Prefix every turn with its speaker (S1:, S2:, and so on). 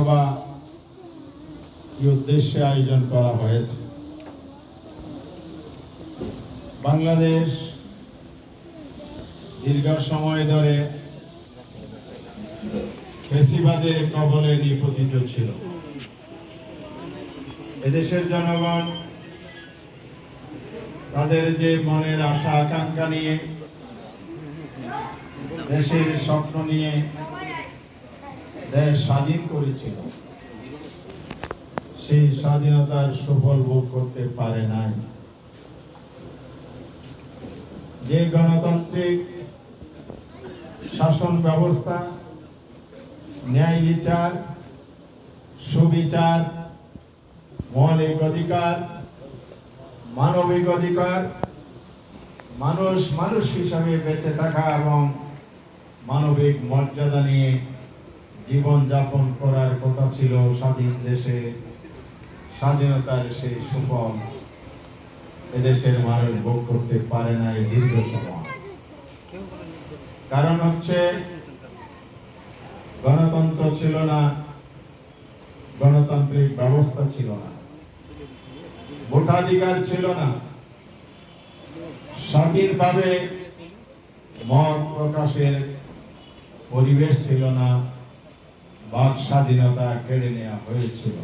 S1: সভা উদ্দেশ্যে আয়োজন করা হয়েছে। বাংলাদেশ দীর্ঘ সময় ধরে ফেসিবাদের কবলে নিপতিত ছিল। এদেশের জনগণ তাদের যে মনের আশা আকাঙ্ক্ষা নিয়ে, দেশের স্বপ্ন নিয়ে দেশ স্বাধীন করেছিল, সেই স্বাধীনতার সুফল ভোগ করতে পারে নাই। যে গণতান্ত্রিক শাসন ব্যবস্থা, ন্যায় বিচার, সুবিচার, মৌলিক অধিকার, মানবিক অধিকার, মানুষ মানুষ হিসাবে বেঁচে থাকা এবং মানবিক মর্যাদা নিয়ে জীবন যাপন করার কথা ছিল স্বাধীন দেশে, স্বাধীনতার সেই সুফল এদেশের মানুষ ভোগ করতে পারে নাই দীর্ঘ সময়। কারণ হচ্ছে, গণতন্ত্র ছিল না, গণতান্ত্রিক ব্যবস্থা ছিল না, ভোটাধিকার ছিল না। স্বাধীনভাবে মত প্রকাশের পরিবেশ ছিল না। বাক স্বাধীনতা কেড়ে নেওয়া হয়েছিল।